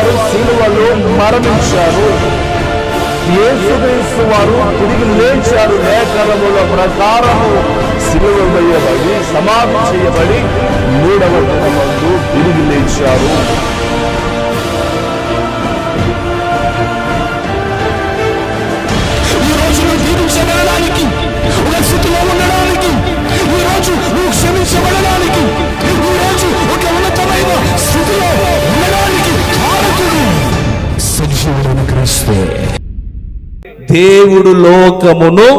వారు సిలువలో మరణించారు. యేసుక్రీస్తు వారు తిరిగి లేచారు. లేఖనముల ప్రకారము సిలువ వేయబడి సమాధి చేయబడి మూడవ దినమందు తిరిగి లేచారు. ఈ రోజు నువ్వు క్షమించబడడానికి ఈ రోజు ఒక ఉన్నతమైన స్థితిలో సజీవుడైన క్రీస్తే. దేవుడు లోకమును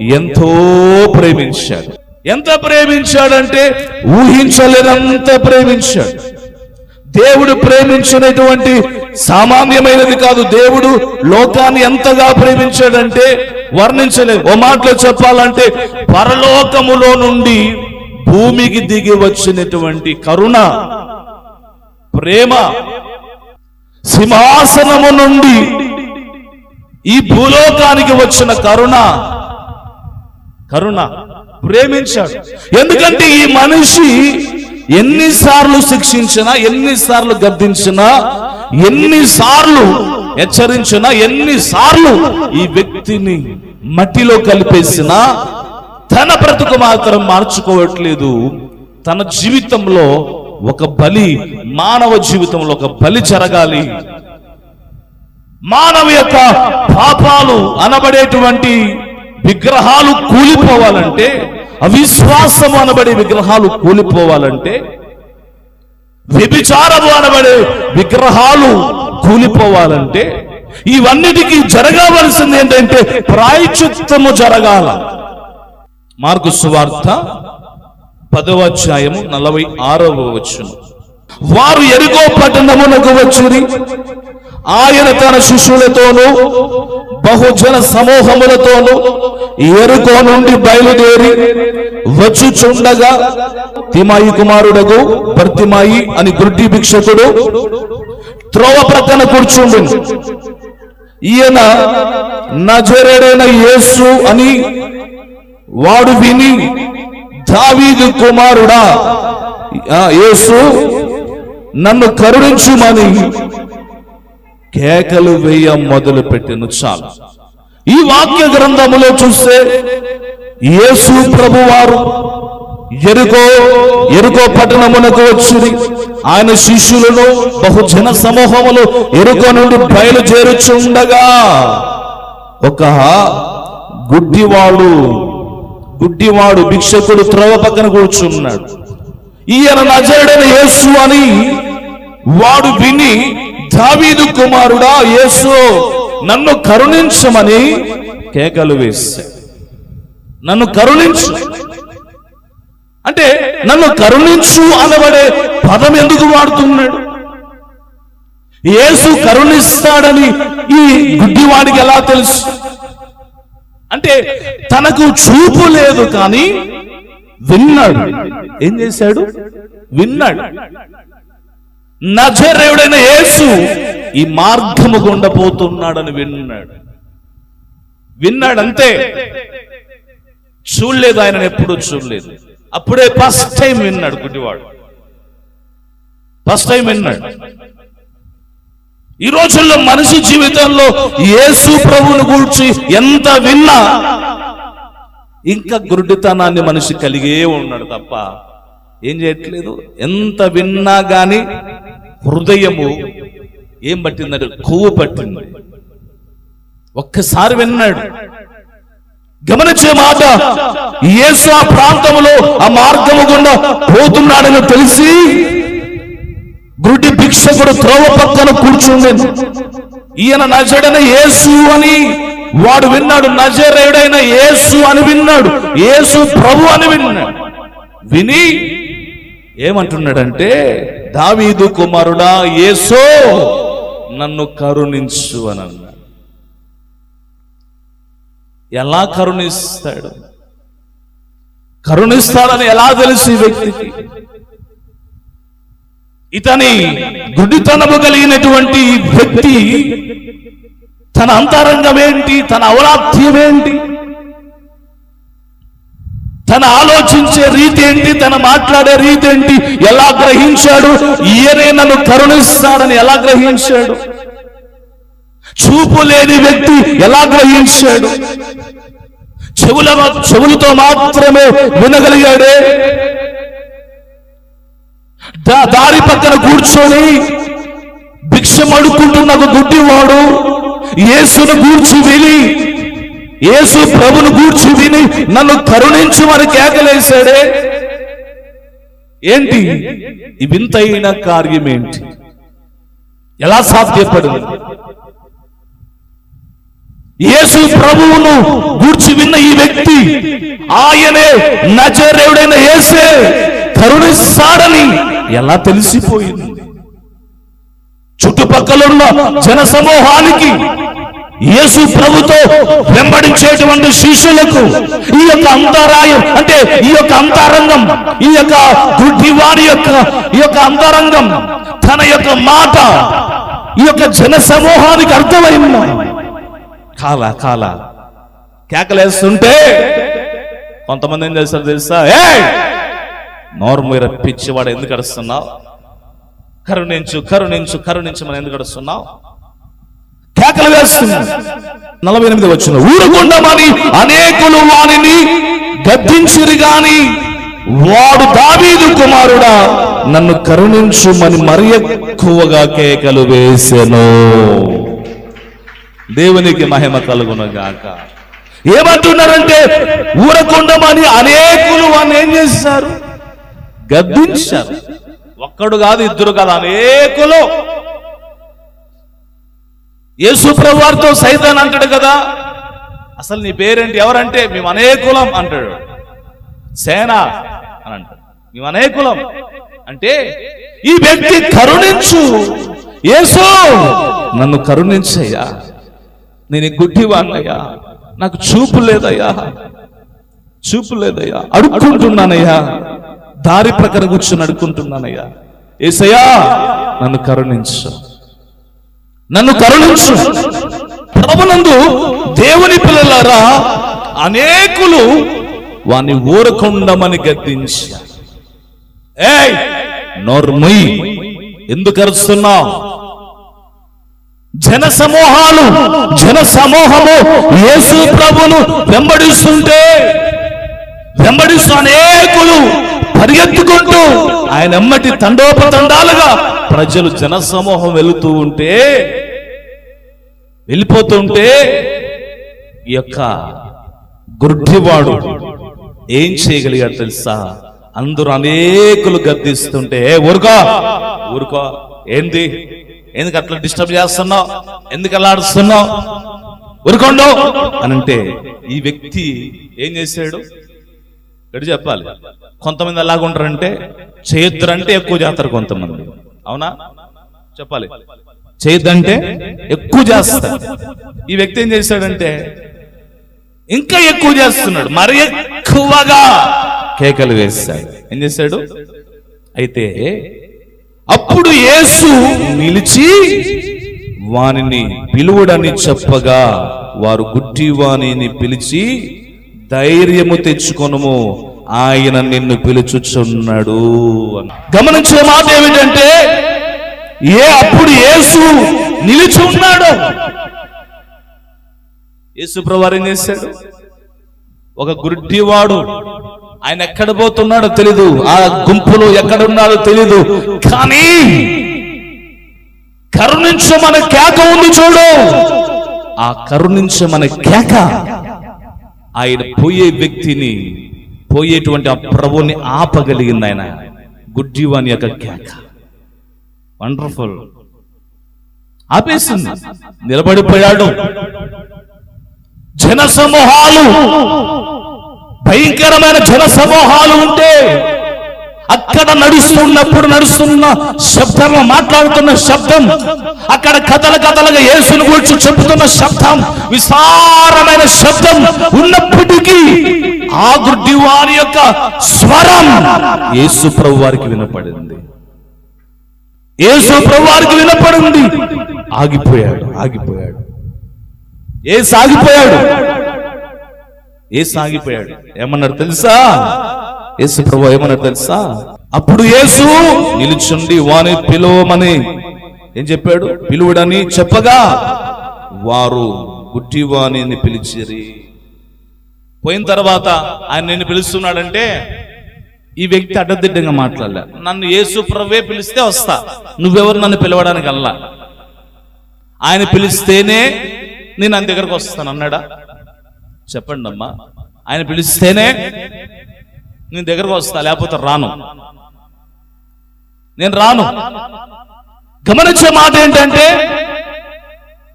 ఎంతో ప్రేమించాడు. ఎంత ప్రేమించాడంటే ఊహించలేనంత ప్రేమించాడు. దేవుడు ప్రేమించినటువంటి సామాన్యమైనది కాదు. దేవుడు లోకాన్ని ఎంతగా ప్రేమించాడంటే వర్ణించలేదు. ఓ మాటలో చెప్పాలంటే పరలోకములో నుండి భూమికి దిగి వచ్చినటువంటి కరుణ ప్రేమ సింహాసనము నుండి ఈ భూలోకానికి వచ్చిన కరుణ కరుణ ప్రేమించాడు. ఎందుకంటే ఈ మనిషి ఎన్నిసార్లు శిక్షించినా ఎన్నిసార్లు గద్దించినా ఎన్నిసార్లు హెచ్చరించినా ఎన్నిసార్లు ఈ వ్యక్తిని మట్టిలో కలిపేసినా తన బ్రతుకు మాత్రం మార్చుకోవట్లేదు. తన జీవితంలో ఒక బలి మానవ జీవితంలో ఒక బలి జరగాలి. మానవ యొక్క పాపాలు అనబడేటువంటి విగ్రహాలు కూలిపోవాలంటే అవిశ్వాసము అనబడే విగ్రహాలు కూలిపోవాలంటే వ్యభిచారము అనబడే విగ్రహాలు కూలిపోవాలంటే ఇవన్నిటికీ జరగవలసింది ఏంటంటే ప్రాయచిత్తము జరగాల. మార్కు సువార్త పదవ అధ్యాయము నలభై ఆరవ వచ్చును వారు ఎరుగో పట్టణమునకు వచ్చుని ఆయన తన శిష్యులతోనూ బహుజన సమూహములతోనూ ఎరుకో నుండి బయలుదేరి వచ్చుచుండగా తిమాయి కుమారుడకు భర్తిమాయి అని గుడ్డి భిక్షకుడు త్రోవ ప్రక్కన కూర్చుండు ఈయన నజరేడైన యేసు అని వాడు విని దావీదు కుమారుడా ఆ, యేసు నన్ను కరుణించుమని కేకలు వేయ మొదలు పెట్టిన చాలు. ఈ వాక్య గ్రంథములో చూస్తే యేసు ప్రభువారు ఎరుకో ఎరుకో పట్టణమునకు వచ్చింది ఆయన శిష్యులను బహుజన సమూహములు ఎరుకో నుండి బయలుదేరుచుండగా ఒక గుడ్డివాడు గుడ్డివాడు భిక్షకుడు త్రవ పక్కన కూర్చున్నాడు. ఈయన నజరుడైన యేసు అని వాడు విని దావీదు కుమారుడా యేసు నన్ను కరుణించమని కేకలు వేశాడు. నన్ను కరుణించు. అంటే నన్ను కరుణించు అనబడే పదం ఎందుకు వాడుతున్నాడు? యేసు కరుణిస్తాడని ఈ గుడ్డివాడికి ఎలా తెలుసు? అంటే తనకు చూపు లేదు కానీ విన్నాడు. ఏం చేశాడు? విన్నాడు. నజరేవుడైన యేసు ఈ మార్గము గుండా పోతున్నాడని విన్నాడు. విన్నాడు అంతే చూడలేదు ఆయన ఎప్పుడూ చూడలేదు. అప్పుడే ఫస్ట్ టైం విన్నాడు గుడ్డివాడు. ఫస్ట్ టైం విన్నాడు. ఈ రోజుల్లో మనిషి జీవితంలో యేసు ప్రభువును గూర్చి ఎంత విన్నా ఇంకా గురుడితనాన్ని మనిషి కలిగే ఉన్నాడు తప్ప ఏం చేయట్లేదు. ఎంత విన్నా గాని హృదయము ఏం పట్టిందంటే కొవ్వు పట్టింది. ఒక్కసారి విన్నాడు. గమనించే మాట యేసు ఆ ప్రాంతములో ఆ మార్గము గుండా పోతున్నాడని తెలిసి బ్రుటి భిక్షకుడు త్రోవ పక్కన కూర్చుంది ఈయన నజడైన యేసు అని వాడు విన్నాడు. నజరేయుడైన యేసు అని విన్నాడు. యేసు ప్రభు అని విన్నాడు. విని ఏమంటున్నాడంటే దావీదు కుమారుడా యేసో నన్ను కరుణించు అని అన్నాడు. ఎలా కరుణిస్తాడు? కరుణిస్తాడని ఎలా తెలుసు ఈ వ్యక్తికి? ఇతని గుడ్డితనము కలిగినటువంటి వ్యక్తి తన అంతరంగం ఏంటి? తన ఔరాధ్యం ఏంటి? తన ఆలోచించే రీతి ఏంటి? తన మాట్లాడే రీతి ఏంటి? ఎలా గ్రహించాడు? ఈయనే నన్ను కరుణిస్తాడని ఎలా గ్రహించాడు? చూపు లేని వ్యక్తి ఎలా గ్రహించాడు? చెవుల చెవులతో మాత్రమే వినగలిగాడే? దారి పక్కన కూర్చొని భిక్షం అడుక్కుంటున్న ఒక గుడ్డివాడు. యేసును గూర్చి విని యేసు ప్రభును గూర్చి విని నన్ను కరుణించమని కేకలేశాడే. ఏంటి? ఈ వింతైన కార్యం ఏంటి ఎలా సాధ్యపడింది? యేసు ప్రభువును గూర్చి విన్న ఈ వ్యక్తి ఆయనే నజరేయుడైన యేసే కరుణిస్తాడని ఎలా తెలిసిపోయింది? చుట్టుపక్కల ఉన్న జన సమూహానికి యేసు ప్రభుతో వెంబడించేటువంటి శిష్యులకు ఈ యొక్క అంతరాయం అంటే ఈ యొక్క అంతరంగం ఈ యొక్క గుడ్డివాడి యొక్క ఈ యొక్క అంతరంగం తన యొక్క మాట ఈ యొక్క జన సమూహానికి అర్థమైంది? కాల కాల. కేకలేస్తుంటే కొంతమంది ఏం చేస్తారు తెలుసా? ఏ నోరు మీరు పిచ్చివాడు ఎందుకు అడుస్తున్నావు? కరుణించు కరుణించు కరుణించు మనం ఎందుకు అడుస్తున్నావు? కేకలు వేస్తున్నా నలభై ఎనిమిది వచ్చిన ఊరుకుండమని అనేకులు వాణిని గద్దించిరి గాని వాడు దావీదు కుమారుడా నన్ను కరుణించుమని మరి ఎక్కువగా కేకలు వేసెను. దేవునికి మహిమ కలుగును గాక ఏమంటున్నారంటే ఊరకుండమని అనేకులు వాడిని ఏం చేశారు గద్దించారు. ఒక్కడు కాదు ఇద్దరు కాదు అనేకులు. యేసు ప్రభువారితో సైతాన్ అంటాడు కదా అసలు నీ పేరేంటి ఎవరంటే మేము అనేకులం అంటాడు. సేన అని అంటాడు. మేము అనేకులం. అంటే ఈ వ్యక్తి కరుణించు. యేసు నన్ను కరుణించయ్యా. నేను గుడ్డివాణ్ణయ్యా. నాకు చూపు లేదయ్యా. చూపు లేదయ్యా. అడుక్కుంటున్నానయ్యా. దారి ప్రకారం కూర్చొని అడుక్కుంటున్నానయ్యా ఏసయ్యా నన్ను కరుణించు. నన్ను కరుణించు. ప్రభునందు దేవుని పిల్లలారా అనేకులు వాని ఊరకుండమని గద్దించారు ఏయ్ నోర్ముయ్ ఎందుకు అరుస్తున్నావు? జన సమూహాలు జన సమూహము యేసు ప్రభును వెంబడిస్తుంటే వెంబడిస్తూ అనేకులు పరిగెత్తుకుంటూ ఆయన ఎమ్మటి తండోపతండాలుగా ప్రజలు జన సమూహం వెళుతూ ఉంటే వెళ్ళిపోతుంటే ఈ యొక్క గుడ్డివాడు ఏం చేయగలిగాడు తెలుసా? అందరూ అనేకులు గద్దిస్తుంటే ఊరుకో ఊరుకో ఏంది? ఎందుకు అట్లా డిస్టర్బ్ చేస్తున్నావు? ఎందుకు అలా ఆడుస్తున్నావు? ఊరుకోండు అని అంటే ఈ వ్యక్తి ఏం చేశాడు? ఇక్కడ చెప్పాలి. కొంతమంది ఎలాగుంటారంటే ఉంటారంటే చేయొద్దురంటే ఎక్కువ చేస్తారు కొంతమంది. అవునా? చెప్పాలి. చేయొద్దంటే ఎక్కువ చేస్తారు. ఈ వ్యక్తి ఏం చేశాడంటే ఇంకా ఎక్కువ చేస్తున్నాడు. మరి ఎక్కువగా కేకలు వేస్తాడు. ఏం చేశాడు అయితే అప్పుడు యేసు నిలిచి వానిని పిలువుడని చెప్పగా వారు గుట్టి వాణిని పిలిచి ధైర్యము తెచ్చుకొనుము. ఆయన నిన్ను పిలుచుచున్నాడు గమనించిన మాట ఏమిటంటే ఏ అప్పుడు యేసు నిలిచి ఉన్నాడు యేసు ప్రభువారు చేశాడు? ఒక గుడ్డివాడు ఆయన ఎక్కడ పోతున్నాడో తెలీదు. ఆ గుంపులో ఎక్కడున్నాడో తెలీదు. కానీ కరుణించమన కేక ఉంది చూడు. ఆ కరుణించమన కేక ఆయన పోయే వ్యక్తిని పోయేటువంటి ఆ ప్రభుని ఆపగలిగింది ఆయన. గుడ్డివాని యొక్క కేక. వండర్ఫుల్ ఆపేసింది. నిలబడిపోయాడు. జన సమూహాలు భయంకరమైన జన సమూహాలు ఉంటే అక్కడ నడుస్తున్నప్పుడు నడుస్తున్న శబ్దం మాట్లాడుతున్న శబ్దం అక్కడ కథల కథలుగా యేసును గురించి చెబుతున్న శబ్దం విస్తారమైన శబ్దం ఉన్నప్పటికీ ఆ గుడ్డి వారి యొక్క స్వరం యేసు ప్రభు వారికి వినపడింది. యేసు ప్రభు వారికి వినపడింది. ఆగిపోయాడు ఆగిపోయాడు. ఏ సాగిపోయాడు ఏ సాగిపోయాడు ఏమన్నారు తెలుసా? యేసు ప్రభు ఏమన్నాడు తెలుసా? అప్పుడు యేసు నిలుచుండి వాని పిలువమని ఏం చెప్పాడు? పిలువుడని చెప్పగా వారు గుట్టివాణిని పిలిచిరి. పోయిన తర్వాత ఆయన నేను పిలుస్తున్నాడంటే ఈ వ్యక్తి అడ్డదిడ్డంగా మాట్లాడలే. నన్ను యేసు ప్రవ్వే పిలిస్తే వస్తా. నువ్వెవరు నన్ను పిలవడానికి అల్లా ఆయన పిలిస్తేనే నేను ఆయన దగ్గరకు వస్తాను అన్నాడా? చెప్పండి అమ్మా ఆయన పిలిస్తేనే నేను దగ్గరకు వస్తా లేకపోతే రాను. నేను రాను. గమనించే మాట ఏంటంటే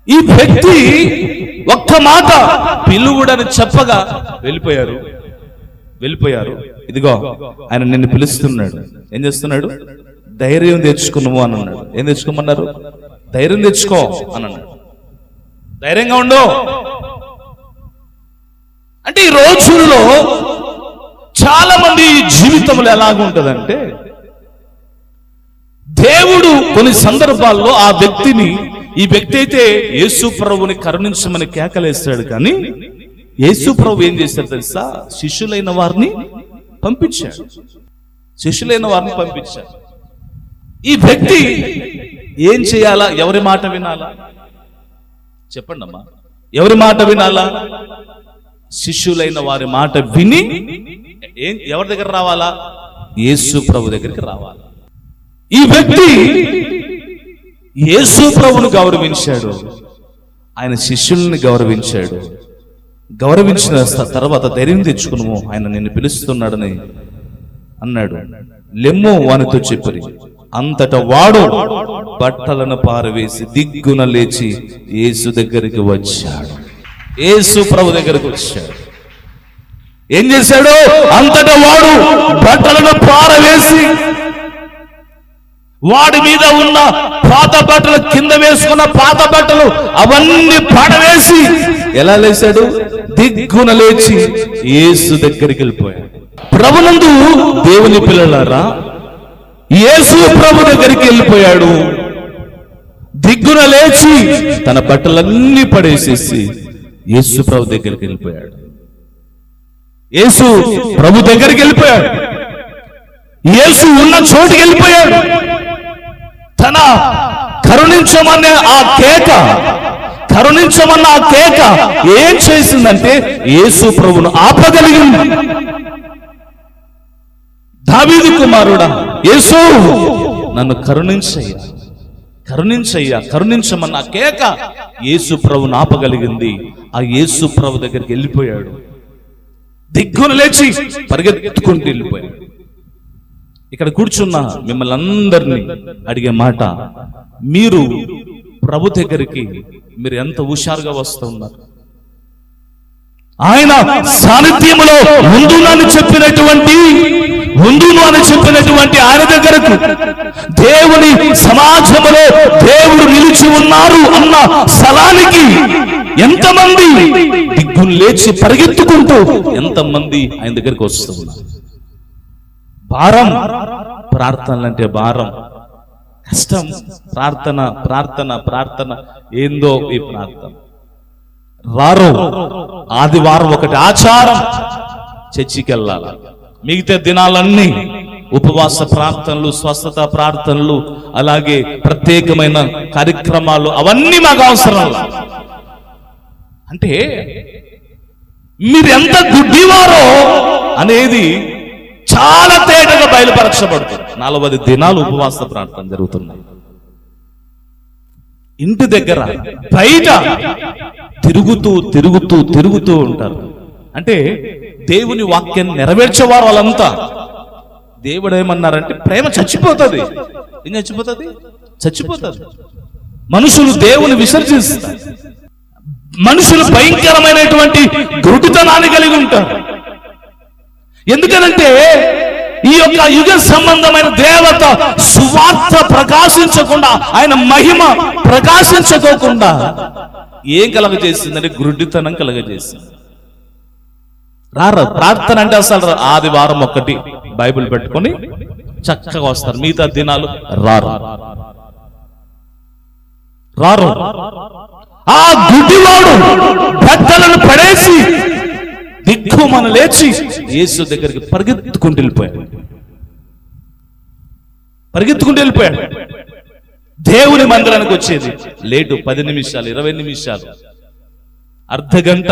ఈ వ్యక్తి ఒక్క మాట పిలువుడని చెప్పగా వెళ్ళిపోయారు. వెళ్ళిపోయారు. ఇదిగో ఆయన నిన్ను పిలుస్తున్నాడు. ఏం చేస్తున్నాడు? ధైర్యం తెచ్చుకున్నాము అని అన్నాడు. ఏం తెచ్చుకోమన్నారు? ధైర్యం తెచ్చుకో అని అన్నాడు. ధైర్యంగా ఉండు. అంటే ఈ రోజుల్లో చాలా మంది జీవితంలో ఎలాగుంటుందంటే దేవుడు కొన్ని సందర్భాల్లో ఆ వ్యక్తిని ఈ వ్యక్తి అయితే యేసు ప్రభుని కరుణించమని కేకలేస్తాడు కానీ యేసు ప్రభు ఏం చేశాడు తెలుసా? శిష్యులైన వారిని పంపించాడు. శిష్యులైన వారిని పంపించాడు. ఈ వ్యక్తి ఏం చేయాలా? ఎవరి మాట వినాలా? చెప్పండి అమ్మా ఎవరి మాట వినాలా? శిష్యులైన వారి మాట విని ఏం ఎవరి దగ్గర రావాలా? యేసు ప్రభు దగ్గరికి రావాలా. ఈ వ్యక్తి యేసు ప్రభును గౌరవించాడు. ఆయన శిష్యుల్ని గౌరవించాడు. గౌరవించిన తర్వాత ధైర్యం తెచ్చుకును ఆయన నిన్ను పిలుస్తున్నాడని అన్నాడు. లెమ్ము వానితో చెప్పరి. అంతట వాడు బట్టలను పారవేసి దిగ్గున లేచి యేసు దగ్గరికి వచ్చాడు. యేసు ప్రభు దగ్గరికి వచ్చాడు. ఏం చేశాడు? అంతటా వాడు బట్టలను పారవేసి వాడి మీద ఉన్న పాత బట్టలు కింద వేసుకున్న పాత బట్టలు అవన్నీ పడవేసి ఎలా లేచాడు? దిగ్గున లేచి యేసు దగ్గరికి వెళ్ళిపోయాడు. ప్రభునందు దేవుని పిల్లలారా యేసు ప్రభు దగ్గరికి వెళ్ళిపోయాడు. దిగ్గున లేచి తన బట్టలన్నీ పడేసేసి యేసు ప్రభు దగ్గరికి వెళ్ళిపోయాడు. యేసు ప్రభు దగ్గరికి వెళ్ళిపోయాడు. యేసు ఉన్న చోటుకి వెళ్ళిపోయాడు. తన కరుణించమనే ఆ కేక కరుణించమన్న ఆ కేక ఏం చేసిందంటే యేసు ప్రభును ఆపగలిగింది. దావీదు కుమారుడా యేసు నన్ను కరుణించయ్యా కరుణించయ్యా కరుణించమన్న కేక యేసు ప్రభును ఆపగలిగింది. ఆ యేసు ప్రభు దగ్గరికి వెళ్ళిపోయాడు. దిగ్గున లేచి పరిగెత్తుకుంటూ వెళ్ళిపోయాడు ఇక్కడ కూర్చున్న మిమ్మల్ని అందరినీ అడిగే మాట మీరు ప్రభు దగ్గరికి మీరు ఎంత హుషారుగా వస్తూ ఉన్నారు? ఆయన సాన్నిధ్యములో ఉందును చెప్పినటువంటి ముందు అని చెప్పినటువంటి ఆయన దగ్గరకు దేవుని సమాజములో దేవుడు నిలిచి ఉన్నారు అన్న స్థలానికి ఎంతమంది దిగ్గులు లేచి పరిగెత్తుకుంటూ ఎంతమంది ఆయన దగ్గరికి వస్తున్నారు భారం ప్రార్థనలు అంటే భారం. కష్టం ప్రార్థన ప్రార్థన ప్రార్థన. ఏందో ఈ ప్రార్థన. రారు ఆదివారం ఒకటి ఆచారం. చర్చికి వెళ్ళాలి? మిగతా దినాలన్నీ ఉపవాస ప్రార్థనలు స్వస్థత ప్రార్థనలు అలాగే ప్రత్యేకమైన కార్యక్రమాలు అవన్నీ మాకు అవసరం. అంటే మీరు ఎంత గుడ్డివారో అనేది చాలా తేటగా బయలుపరచబడుతుంది. నలభై దినాలు ఉపవాస ప్రార్థన జరుగుతున్నాయి. ఇంటి దగ్గర బయట తిరుగుతూ తిరుగుతూ తిరుగుతూ ఉంటారు. అంటే దేవుని వాక్యాన్ని నెరవేర్చేవారు వాళ్ళంతా. దేవుడు ఏమన్నారంటే ప్రేమ చచ్చిపోతుంది. ఏం చచ్చిపోతుంది? చచ్చిపోతుంది. మనుషులు దేవుని విసర్జిస్తారు. మనుషులు భయంకరమైనటువంటి గురుటితనాన్ని కలిగి ఉంటారు. ఎందుకనంటే ఈ యొక్క యుగ సంబంధమైన దేవత సువార్త ప్రకాశించకుండా ఆయన మహిమ ప్రకాశించకోకుండా ఏం కలగజేసిందంటే గురుడితనం కలగజేసింది. రారు ప్రార్థన అంటే అసలు రా- ఆదివారం ఒకటి బైబిల్ పెట్టుకొని చక్కగా వస్తారు. మిగతా దినాలు రారు. రారు. ఆ గుడ్డివాడు బట్టలను పడేసి దిక్కు మన లేచి యేసు దగ్గరికి పరిగెత్తుకుంటూ వెళ్ళిపోయాడు పరిగెత్తుకుంటూ వెళ్ళిపోయాడు దేవుని మందిరానికి వచ్చేది. లేటు పది నిమిషాలు ఇరవై నిమిషాలు. అర్ధ గంట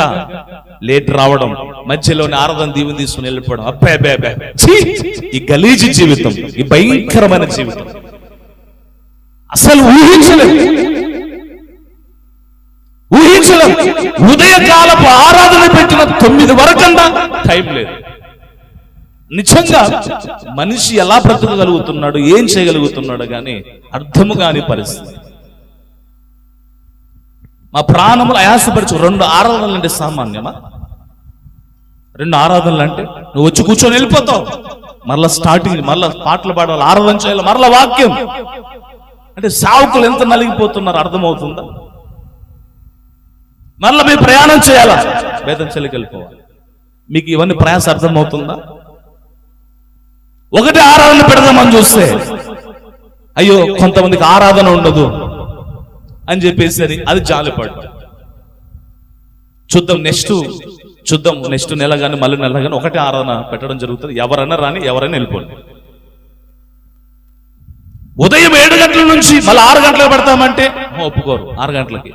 లేట్ రావడం మధ్యలోనే ఆరాధన దీవెని తీసుకుని వెళ్ళిపోవడం. అబ్బే అబ్బే బే ఈ గలీజి జీవితం ఈ భయంకరమైన జీవితం. అసలు ఊహించలేదు ఊహించలేదు ఉదయకాలపు ఆరాధన పెట్టిన తొమ్మిది వరకన్నా టైం లేదు. నిజంగా మనిషి ఎలా బ్రతకగలుగుతున్నాడు ఏం చేయగలుగుతున్నాడు కానీ అర్థము కాని పరిస్థితి. మా ప్రాణములు అయాసపరచు రెండు ఆరాధనలు అంటే సామాన్యమా? రెండు ఆరాధనలు అంటే నువ్వు వచ్చి కూర్చొని వెళ్ళిపోతావు. మరలా స్టార్టింగ్ మరలా పాటలు పాడాలి ఆరాధన చేయాలి మరలా వాక్యం. అంటే సావుకులు ఎంత నలిగిపోతున్నారు అర్థమవుతుందా? మరలా మీరు ప్రయాణం చేయాలా? వేదం చెల్లికి వెళ్ళిపోవాలి. మీకు ఇవన్నీ ప్రయాస అర్థమవుతుందా? ఒకటి ఆరాధన పెడదామని చూస్తే అయ్యో కొంతమందికి ఆరాధన ఉండదు. అని చెప్పేసి అని అది జాలిపడ్డాడు. చూద్దాం నెక్స్ట్ చూద్దాం నెక్స్ట్ నెల కానీ మళ్ళీ నెల కానీ ఒకటే ఆరాధన పెట్టడం జరుగుతుంది. ఎవరైనా రాని ఎవరైనా వెళ్ళిపోండి. ఉదయం ఏడు గంటల నుంచి మళ్ళీ ఆరు గంటలకు పెడతామంటే ఒప్పుకోరు. ఆరు గంటలకి.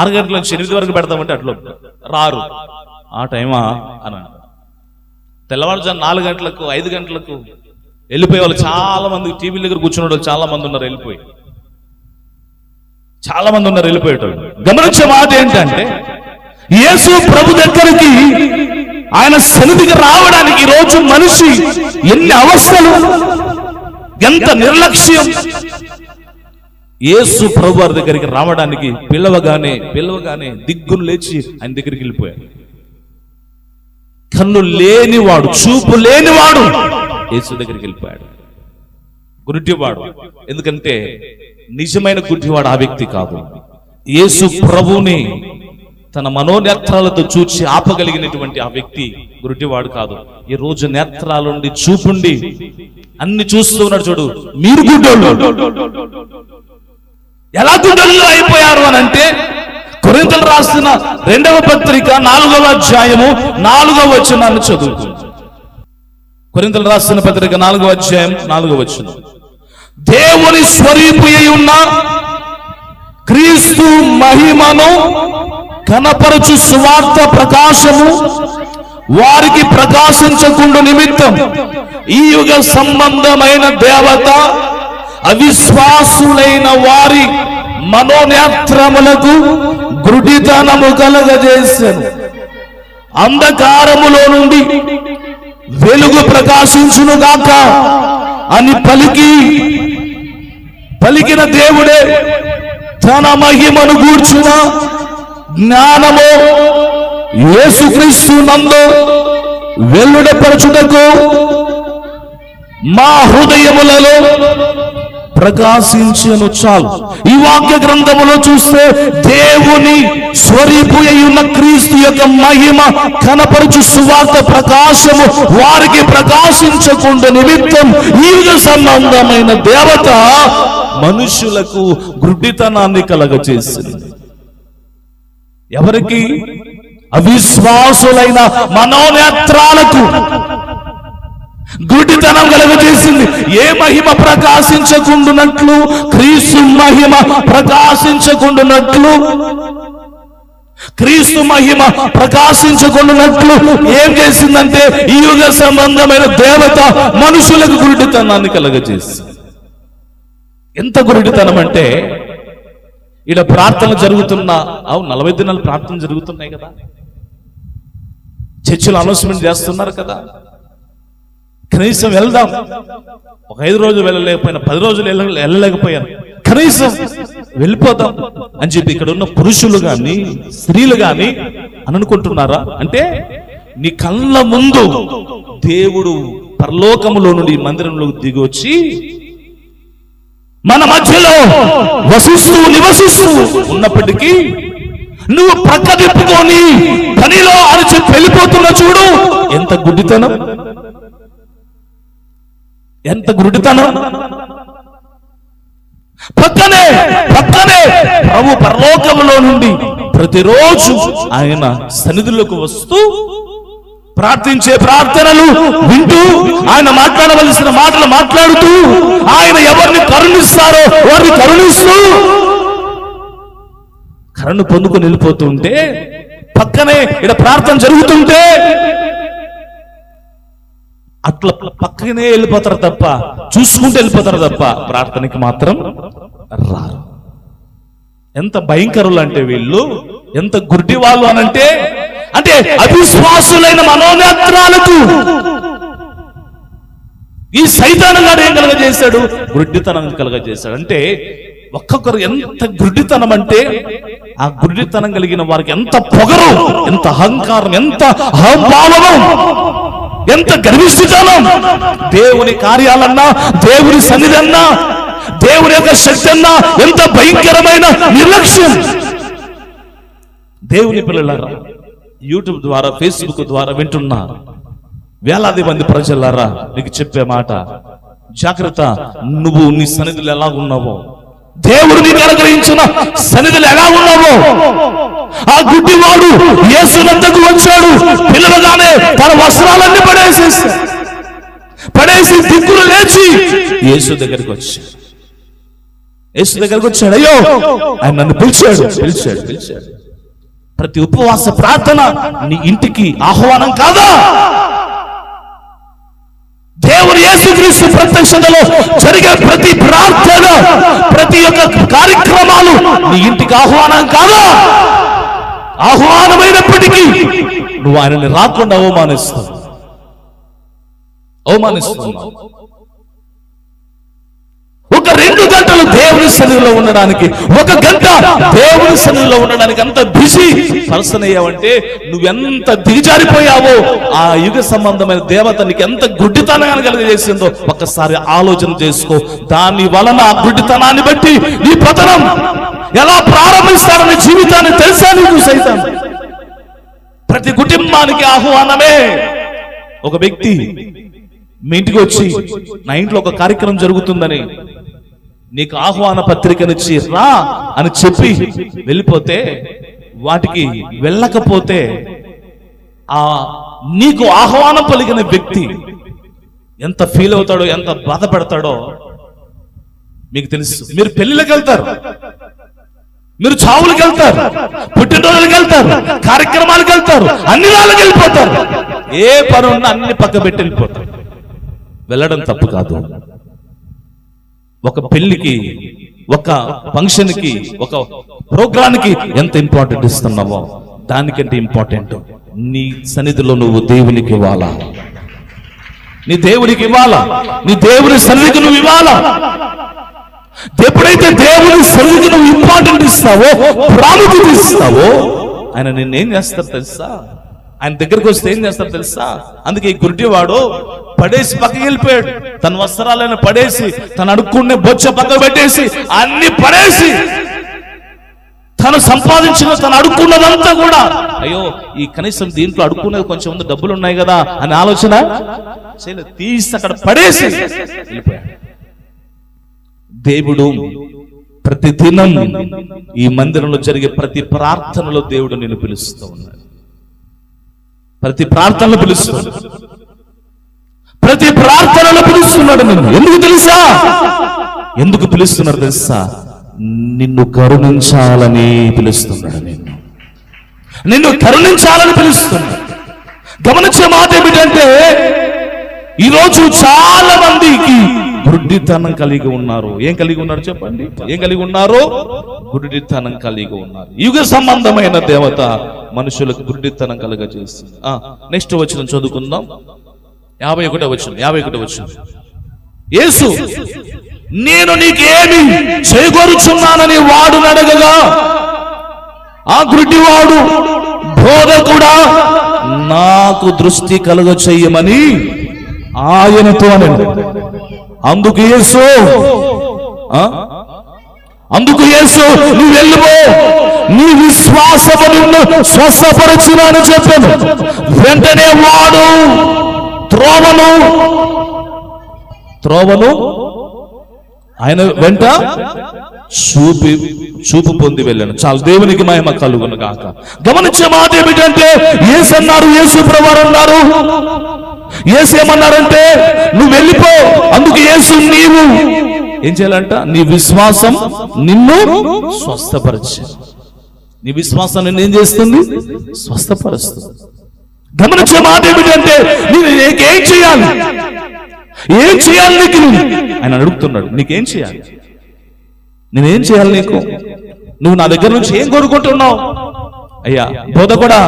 ఆరు గంటల నుంచి ఎనిమిది వరకు పెడతామంటే అట్లా రారు. ఆ టైమా అని తెల్లవారుజాము నాలుగు గంటలకు ఐదు గంటలకు వెళ్ళిపోయే వాళ్ళు చాలా మంది టీవీ దగ్గర కూర్చున్న వాళ్ళు చాలా మంది ఉన్నారు వెళ్ళిపోయి. చాలా మంది ఉన్నారు వెళ్ళిపోయేటోళ్ళు. గమనించే మాట ఏంటంటే యేసు ప్రభు దగ్గరికి ఆయన సన్నిధికి రావడానికి రోజు మనిషి ఎన్ని అవస్థలు ఎంత నిర్లక్ష్యం. యేసు ప్రభు వారి దగ్గరికి రావడానికి పిలవగానే పిలవగానే దిగ్గును లేచి ఆయన దగ్గరికి వెళ్ళిపోయాడు కన్ను లేనివాడు చూపు లేనివాడు యేసు దగ్గరికి వెళ్ళిపోయాడు. గుడ్డివాడు ఎందుకంటే నిజమైన గుడ్డివాడు ఆ వ్యక్తి కాదు. యేసు ప్రభుని తన మనోనేత్రాలతో చూచి ఆపగలిగినటువంటి ఆ వ్యక్తి గుడ్డివాడు కాదు. ఈ రోజు నేత్రాలుండి చూపుండి అన్ని చూస్తూ ఉన్నాడు చూడు మీరు గుడ్డోళ్ళు. ఎలా గుడ్డలు అయిపోయారు అని అంటే కొరింతలు రాసిన రెండవ పత్రిక నాలుగవ అధ్యాయము నాలుగవ వచనాన్ని చదువుతుంది కొరింతలు రాసిన పత్రిక నాలుగవ అధ్యాయం నాలుగవ వచనం. దేవుని స్వరూపి ఉన్న క్రీస్తు మహిమను కనపరచు సువార్త ప్రకాశము వారికి ప్రకాశించకుండా నిమిత్తం ఈ యుగ సంబంధమైన దేవత అవిశ్వాసులైన వారి మనోనేత్రములకు గుడితనము కలగజేశాను అంధకారములో నుండి వెలుగు ప్రకాశించును గాక అని పలికి పలికిన దేవుడే తన మహిమను గూర్చిన జ్ఞానము యేసుక్రీస్తు నందు వెల్లుడపరచుటకు మా హృదయములలో ప్రకాశించను చాలు. ఈ వాక్య గ్రంథములో చూస్తే దేవుని స్వరూపు ఉన్న క్రీస్తు యొక్క మహిమ కనపరచు సువార్త ప్రకాశము వారికి ప్రకాశించకుండా నిమిత్తం ఈ సంబంధమైన దేవత మనుషులకు గుడ్డితనాన్ని కలగచేసింది. ఎవరికి? అవిశ్వాసులైన మనోనేత్రాలకు. గుడ్డితనం కలుగజేసింది. ఏ మహిమ ప్రకాశించకుండునట్లు? క్రీస్తు మహిమ ప్రకాశించకుండునట్లు? క్రీస్తు మహిమ ప్రకాశించకుండునట్లు? ఏం చేసిందంటే ఈ యుగ సంబంధమైన దేవత మనుషులకు గురుడితనాన్ని కలగజేసింది. ఎంత గురుడితనం అంటే ఈడ ప్రార్థన జరుగుతున్న అవు నలభై దినాలు ప్రార్థన జరుగుతున్నాయి కదా. చర్చిలో అనౌన్స్మెంట్ చేస్తున్నారు కదా. కనీసం వెళ్దాం. ఒక ఐదు రోజులు వెళ్ళలేకపోయినా పది రోజులు వెళ్ళ- వెళ్ళలేకపోయాను. కనీసం వెళ్ళిపోదాం అని చెప్పి ఇక్కడ ఉన్న పురుషులు గాని స్త్రీలు గాని అని అనుకుంటున్నారా? అంటే నీ కళ్ళ ముందు దేవుడు పరలోకములో నుండి మందిరంలోకి దిగి వచ్చి మన మధ్యలో వసిస్తూ నివసిస్తూ ఉన్నప్పటికీ నువ్వు పక్క తిప్పుకొని పనిలో అని చెప్పి వెళ్ళిపోతున్నా చూడు ఎంత గుడ్డితనం. ఎంత గురుడితనం? పక్కనే పక్కనే ప్రభు పరలోకములో నుండి ప్రతిరోజు ఆయన సన్నిధులకు వస్తూ ప్రార్థించే ప్రార్థనలు వింటూ ఆయన మాట్లాడవలసిన మాటలు మాట్లాడుతూ ఆయన ఎవరిని కరుణిస్తారో వారిని కరుణిస్తూ కరుణ పొందుకొని వెళ్ళిపోతుంటే పక్కనే ఇక్కడ ప్రార్థన జరుగుతుంటే అట్లా పక్కనే వెళ్ళిపోతారు తప్ప చూసుకుంటూ వెళ్ళిపోతారు తప్ప ప్రార్థనకి మాత్రం రారు. ఎంత భయంకరులు అంటే వీళ్ళు ఎంత గుడ్డి వాళ్ళు అనంటే అంటే అవిశ్వాసులైన మనోనేత్రాలకు ఈ సైతానం గారు ఏం కలగజేశాడు? గుడ్డితనం కలగజేశాడు. అంటే ఒక్కొక్కరు ఎంత గుడ్డితనం అంటే ఆ గుడ్డితనం కలిగిన వారికి ఎంత పొగరు ఎంత అహంకారం ఎంత అహంభావం ఎంత గర్విష్ఠితనం దేవుని కార్యాలన్నా దేవుని సన్నిధి అన్నా దేవుని యొక్క శక్తి అన్నా ఎంత భయంకరమైన నిర్లక్ష్యం. దేవుని పిల్లలారా యూట్యూబ్ ద్వారా ఫేస్బుక్ ద్వారా వింటున్నారు వేలాది మంది ప్రజలారా నీకు చెప్పే మాట జాగ్రత్త నువ్వు నీ సన్నిధిలో ఎలా ఉన్నావో దేవుడు నీకు అనుగ్రహించిన సన్నిధిలో ఎలా ఉన్నావో ఆ గుడ్డివాడు యేసునంతకు వచ్చాడు. పిల్లలుగానే తన వస్త్రాలన్నీ పడేసేసి పడేసి దిక్కులు లేచి యేసు దగ్గరికి వచ్చాడు. యేసు దగ్గరకు వచ్చాడు. అయ్యో ఆయన నన్ను పిలిచాడు పిలిచాడు పిలిచాడు. ప్రతి ఉపవాస ప్రార్థన నీ ఇంటికి ఆహ్వానం కాదా? యేసుక్రీస్తు ప్రత్యక్షతలో జరిగే ప్రతి ప్రార్థన ప్రతి ఒక్క కార్యక్రమాలు నీ ఇంటికి ఆహ్వానం కాదా? ఆహ్వానమైనప్పటికీ నువ్వు ఆయనని రాకుండా అవమానిస్తావు. అవమానిస్తున్నావు. గంటలు దేవుని సన్నిధిలో ఉండడానికి ఒక గంట దేవుని సన్నిధిలో ఉండడానికి అంత బిజీ పర్సన్ అయ్యావంటే నువ్వెంత దిగజారిపోయావో ఆ యుగ సంబంధమైన దేవత నీకు ఎంత గుడ్డితనాన్ని కలిగజేసిందో ఒక్కసారి ఆలోచన చేసుకో. దాని వలన ఆ గుడ్డితనాన్ని బట్టి నీ పతనం ఎలా ప్రారంభిస్తాడని జీవితాన్ని తెలుసా నీకు సైతం. ప్రతి కుటుంబానికి ఆహ్వానమే ఒక వ్యక్తి మీ ఇంటికి వచ్చి నా ఇంట్లో ఒక కార్యక్రమం జరుగుతుందని నీకు ఆహ్వాన పత్రికనిచ్చి రా అని చెప్పి వెళ్ళిపోతే వాటికి వెళ్ళకపోతే ఆ నీకు ఆహ్వానం పలికిన వ్యక్తి ఎంత ఫీల్ అవుతాడో ఎంత బాధపడతాడో మీకు తెలుసు. మీరు పెళ్ళిలోకి వెళ్తారు. మీరు చావులకు వెళ్తారు. పుట్టినరోజులకు వెళ్తారు. కార్యక్రమాలకు వెళ్తారు. అన్ని వాళ్ళకి వెళ్ళిపోతారు. ఏ పని ఉన్నా అన్ని పక్క పెట్టి వెళ్ళిపోతారు. వెళ్ళడం తప్పు కాదు. ఒక పెళ్ళికి ఒక ఫంక్షన్కి ఒక ప్రోగ్రామ్కి ఎంత ఇంపార్టెంట్ ఇస్తున్నావో దానికంటే ఇంపార్టెంట్ నీ సన్నిధిలో నువ్వు దేవునికి ఇవ్వాలా? నీ దేవునికి ఇవ్వాలా? నీ దేవుని సన్నిధికి నువ్వు ఇవ్వాలా? ఎప్పుడైతే దేవుని సన్నిధికి నువ్వు ఇంపార్టెంట్ ఇస్తావో ప్రాముఖ్యత ఇస్తావో ఆయన నిన్నేం చేస్తారు తెలుసా? ఆయన దగ్గరికి వస్తే ఏం చేస్తారు తెలుసా? అందుకే ఈ గుడ్డివాడు పడేసి పక్కకి వెళ్ళిపోయాడు. తన వస్త్రాలను పడేసి తను అడుక్కునే బొచ్చ పక్క పెట్టేసి అన్ని పడేసి తను సంపాదించిన తను అడుక్కున్నదంతా కూడా. అయ్యో ఈ కనీసం దీంట్లో అడుక్కునేది కొంచెం ఉంది డబ్బులు ఉన్నాయి కదా అని ఆలోచన చేయలేదు. తీసి అక్కడ పడేసి వెళ్ళిపోయాడు. దేవుడు ప్రతి దినం ఈ మందిరంలో జరిగే ప్రతి ప్రార్థనలో దేవుడు నేను పిలుస్తూ ఉన్నాడు. ప్రతి ప్రార్థనలు పిలుస్తున్నాడు. ప్రతి ప్రార్థనలు పిలుస్తున్నాడు నిన్ను. ఎందుకు తెలుసా? ఎందుకు పిలుస్తున్నారు తెలుసా? నిన్ను కరుణించాలని పిలుస్తున్నాడు నిన్ను. నిన్ను కరుణించాలని పిలుస్తున్నాడు. గమనించే మాట ఏమిటంటే ఈరోజు చాలా మందికి గుడ్డితనం కలిగి ఉన్నారు. ఏం కలిగి ఉన్నారు చెప్పండి? ఏం కలిగి ఉన్నారు? గుడ్డితనం కలిగి ఉన్నారు. యుగ సంబంధమైన దేవత మనుషులకు గుడ్డితనం కలుగజేస్తుంది. నెక్స్ట్ వచ్చిన చదువుకుందాం. యాభై ఒకటో వచ్చిన యాభై ఒకటో వచ్చిన యేసు నేను నీకేమి చేకూరుచున్నానని వాడు అడగగా ఆ గుడ్డివాడు బోధకుడా నాకు దృష్టి కలుగ చెయ్యమని ఆయనతో అని అందుకు యేసు. అందుకు యేసు నువ్వు వెళ్ళిపో. నీ విశ్వాసము నిన్ను స్వస్థపరచును అని చెప్పాను. వెంటనే వాడు త్రోవను. త్రోవను? ఆయన వెంట చూపి చూపు పొంది వెళ్ళాను. చాలు దేవునికి మహిమ కలుగును గాక. గమనించే మాట ఏమిటంటే ఏసు అన్నారు ఏసు ప్రవారు అన్నారు. ఏసు ఏమన్నారంటే నువ్వు వెళ్ళిపో అందుకు ఏసు నీవు. ఏం చేయాలంట? నీ విశ్వాసం నిన్ను స్వస్థపరిచే. నీ విశ్వాసం ఏం చేస్తుంది? స్వస్థపరుస్తుంది. గమనించే మాట ఏమిటంటే నేను నీకేం చేయాలి? ఏం చేయాలి నీకు? ఆయన అడుగుతున్నాడు నీకేం చేయాలి? నేనేం చేయాలి నీకు? నువ్వు నా దగ్గర నుంచి ఏం కోరుకుంటున్నావు? అయ్యా బోధ కూడా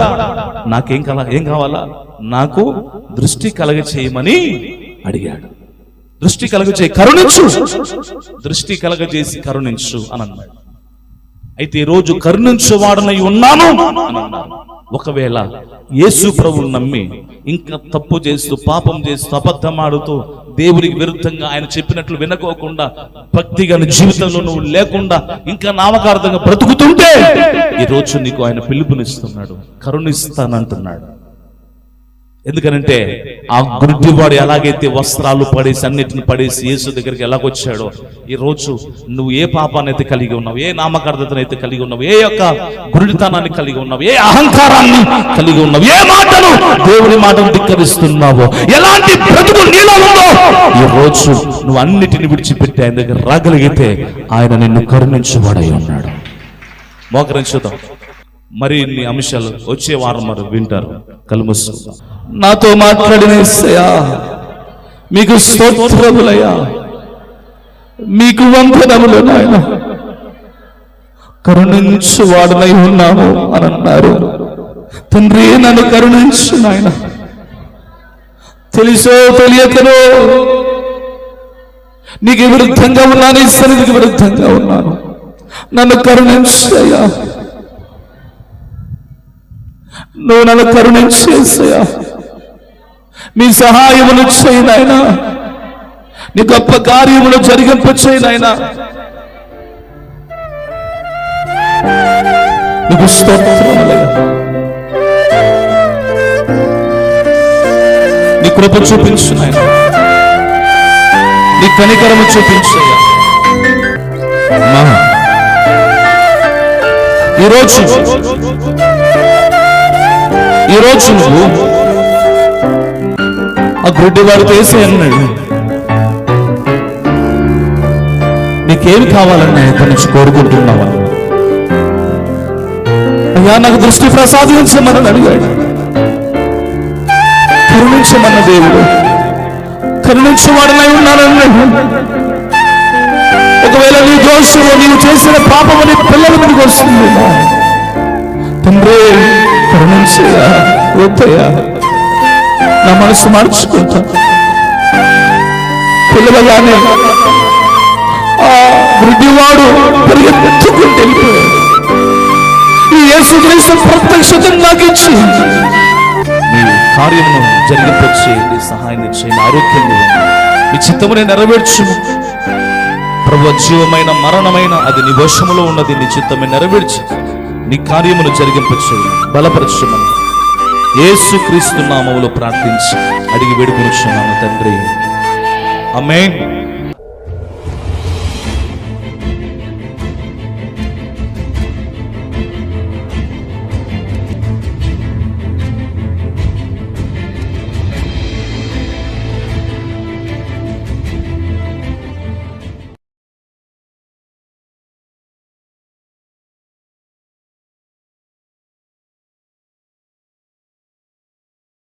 నాకేం కల ఏం కావాలా? నాకు దృష్టి కలగ చేయమని అడిగాడు. దృష్టి కలగ చేయి కరుణించు. దృష్టి కలగజేసి కరుణించు అని అన్నాడు. అయితే ఈరోజు రోజు కరుణించువాడనై ఉన్నాను అని అన్నాడు. ఒకవేళ యేసు ప్రభువుని నమ్మి ఇంకా తప్పు చేస్తూ పాపం చేస్తూ అబద్ధమాడుతూ దేవునికి విరుద్ధంగా ఆయన చెప్పినట్లు వినకోకుండా భక్తిగా నీ జీవితంలో నువ్వు లేకుండా ఇంకా నామకార్థంగా బ్రతుకుతుంటే ఈ రోజు నీకు ఆయన పిలుపునిస్తున్నాడు కరుణిస్తానంటున్నాడు. ఎందుకనంటే ఆ గుడ్డివాడు ఎలాగైతే వస్త్రాలు పడేసి అన్నిటిని పడేసి యేసు దగ్గరికి ఎలాగొచ్చాడో ఈ రోజు నువ్వు ఏ పాపాన్ని అయితే కలిగి ఉన్నావు ఏ నామకార్థతను అయితే కలిగి ఉన్నావు ఏ యొక్క గురుడితనాన్ని కలిగి ఉన్నావు ఏ అహంకారాన్ని కలిగి ఉన్నావు ఏ మాటను దేవుని మాటను ధిక్కరిస్తున్నావో ఎలాంటి బ్రతుకు నీలో ఉందో ఈ రోజు నువ్వు అన్నిటిని విడిచిపెట్టి ఆయన దగ్గర రాగలిగితే ఆయన నిన్ను కరుణించువాడై ఉన్నాడు. మోకరించుదాం మరి ఇన్ని అంశాలు వచ్చే వారం మరి వింటారు. కలుమసు నాతో మాట్లాడిన మీకు స్తోత్రములయ్యా మీకు వందనములు నాయన. కరుణించు వాడనై ఉన్నాము అని అన్నారు. తండ్రి నన్ను కరుణించు నాయన. తెలుసో తెలియకనో నీకు విరుద్ధంగా ఉన్నాను ఈ సన్నిధికి విరుద్ధంగా ఉన్నాను. నన్ను కరుణించయ్యా నువ్వు నన్ను కరుణించేసయ్యా నీ సహాయములు చేయి నీ గొప్ప కార్యములు జరిగింప చేయి నాయనా. నీకు స్తోత్రములయ్యా నీ కృప చూపించు నాయన. నీ కనికరము చూపించు ఈరోజు ఈరోజు నువ్వు ఆ గుడ్డి వాడు వేసే అన్నాడు. నీకేమి కావాలని ఆయన నుంచి కోరుకుంటున్నావా? అయ్యా నాకు దృష్టి ప్రసాదించమని అడిగాడు. కరుణించమన్న దేవుడు కరుణించవాడనై ఉన్నానన్నాడు. ఒకవేళ నీ దోషము నీవు చేసిన పాపము నీ పిల్లల మీదకి వస్తుందేమో. తండ్రి కరుణించయ్యా వద్దయ్యా. నా మనసు మార్చుకుంటా. పిలవగానే ఆ వృద్ధివాడు పరిగెత్తుకుంటూ వెళ్ళిపోయాడు. ఈ యేసుక్రీస్తు ప్రత్యక్షత నాకు ఇచ్చి నీ కార్యమును జరిగింపచేయండి సహాయం చేయండి ఆరోగ్యం మీ చిత్తమునే నెరవేర్చుము. ప్రభు జీవమైన మరణమైన అది నీ వశములో ఉన్నది. నీ చిత్తమే నెరవేర్చి. నీ కార్యమును జరిగింపచేయి. బలపరచమని. యేసు క్రీస్తు నామములో ప్రార్థించి అడిగి వేడుకొనిచున్నాను తండ్రి. అమ్మే